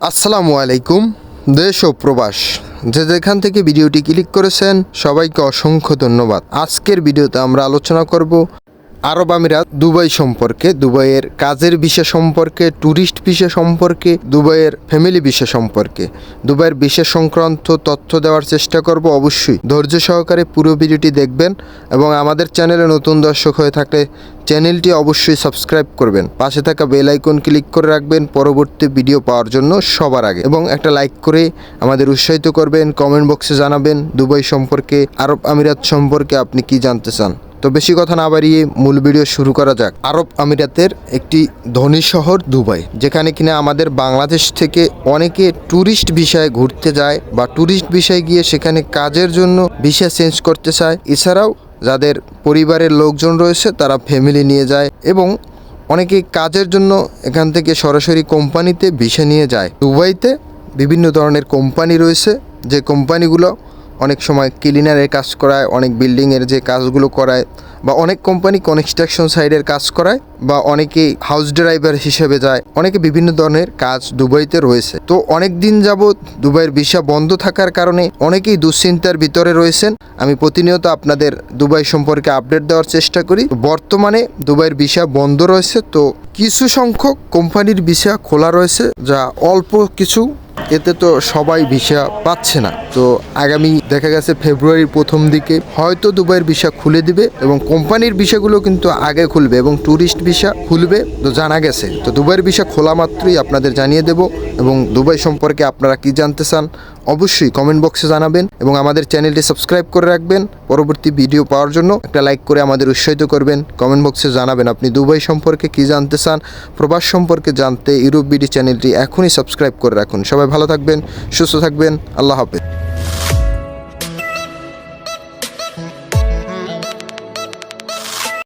আসসালামু আলাইকুম, দেশ ও প্রবাস। যে যেখান থেকে ভিডিওটি ক্লিক করেছেন, সবাইকে অসংখ্য ধন্যবাদ। আজকের ভিডিওতে আমরা আলোচনা করব আরব আমিরাত দুবাই সম্পর্কে, দুবাইয়ের কাজের বিষয় সম্পর্কে ট্যুরিস্ট বিষয় সম্পর্কে, দুবাইয়ের ফ্যামিলি বিষয় সম্পর্কে। দুবাইয়ের বিষয় সংক্রান্ত তথ্য দেওয়ার চেষ্টা করব অবশ্যই। ধৈর্য সহকারে পুরো ভিডিওটি দেখবেন এবং আমাদের চ্যানেলে নতুন দর্শক হয়ে থাকলে চ্যানেলটি অবশ্যই সাবস্ক্রাইব করবেন। পাশে থাকা বেল আইকন ক্লিক করে রাখবেন পরবর্তী ভিডিও পাওয়ার জন্য সবার আগে। এবং একটা লাইক করে আমাদের উৎসাহিত করবেন, কমেন্ট বক্সে জানাবেন দুবাই সম্পর্কে, আরব আমিরাত সম্পর্কে আপনি কি জানতে চান। তো বেশি কথা না বাড়িয়ে মূল ভিডিও শুরু করা যাক। আরব আমিরাতের একটি ধনী শহর দুবাই, যেখানে কিনা আমাদের বাংলাদেশ থেকে অনেকে ট্যুরিস্ট বিষয়ে ঘুরতে যায় বা ট্যুরিস্ট বিষয়ে গিয়ে সেখানে কাজের জন্য ভিসা চেঞ্জ করতে চায়। এছাড়াও যাদের পরিবারের লোকজন রয়েছে, তারা ফ্যামিলি নিয়ে যায় এবং অনেকে কাজের জন্য এখান থেকে সরাসরি কোম্পানিতে ভিসা নিয়ে যায়। দুবাইতে বিভিন্ন ধরনের কোম্পানি রয়েছে, যে কোম্পানিগুলো অনেক সময় ক্লিনারের কাজ করায়, অনেক বিল্ডিংয়ের যে কাজগুলো করায় বা অনেক কোম্পানি কনস্ট্রাকশন সাইডের কাজ করায় বা অনেকেই হাউস ড্রাইভার হিসেবে যায়, অনেকে বিভিন্ন ধরনের কাজ দুবাইতে রয়েছে। তো অনেক দিন যাবৎ দুবাইয়ের ভিসা বন্ধ থাকার কারণে অনেকেই দুশ্চিন্তার ভিতরে রয়েছেন। আমি প্রতিনিয়ত আপনাদের দুবাই সম্পর্কে আপডেট দেওয়ার চেষ্টা করি। বর্তমানে দুবাইয়ের ভিসা বন্ধ রয়েছে, তো কিছু সংখ্যক কোম্পানির ভিসা খোলা রয়েছে, যা অল্প কিছু এতে তো সবাই ভিসা পাচ্ছে না। তো আগামী দেখা গেছে ফেব্রুয়ারির প্রথম দিকে হয়তো দুবাইয়ের ভিসা খুলে দিবে এবং কোম্পানির ভিসাগুলো কিন্তু আগে খুলবে এবং ট্যুরিস্ট ভিসা খুলবে তো জানা গেছে। তো দুবাইয়ের ভিসা খোলা মাত্রই আপনাদের জানিয়ে দেব এবং দুবাই সম্পর্কে আপনারা কি জানতে চান অবশ্যই কমেন্ট বক্সে জানাবেন এবং আমাদের চ্যানেলটি সাবস্ক্রাইব করে রাখবেন। পরবর্তী ভিডিও পাওয়ার জন্য একটা লাইক করে আমাদের উৎসাহিত করবেন। কমেন্ট বক্সে জানাবেন আপনি দুবাই সম্পর্কে কি জানতে চান, প্রবাস সম্পর্কে জানতে ইউরোপ বিডি চ্যানেলটি এখনই সাবস্ক্রাইব করে রাখুন। সবাই ভালো থাকবেন, সুস্থ থাকবেন, আল্লাহ হাফেজ।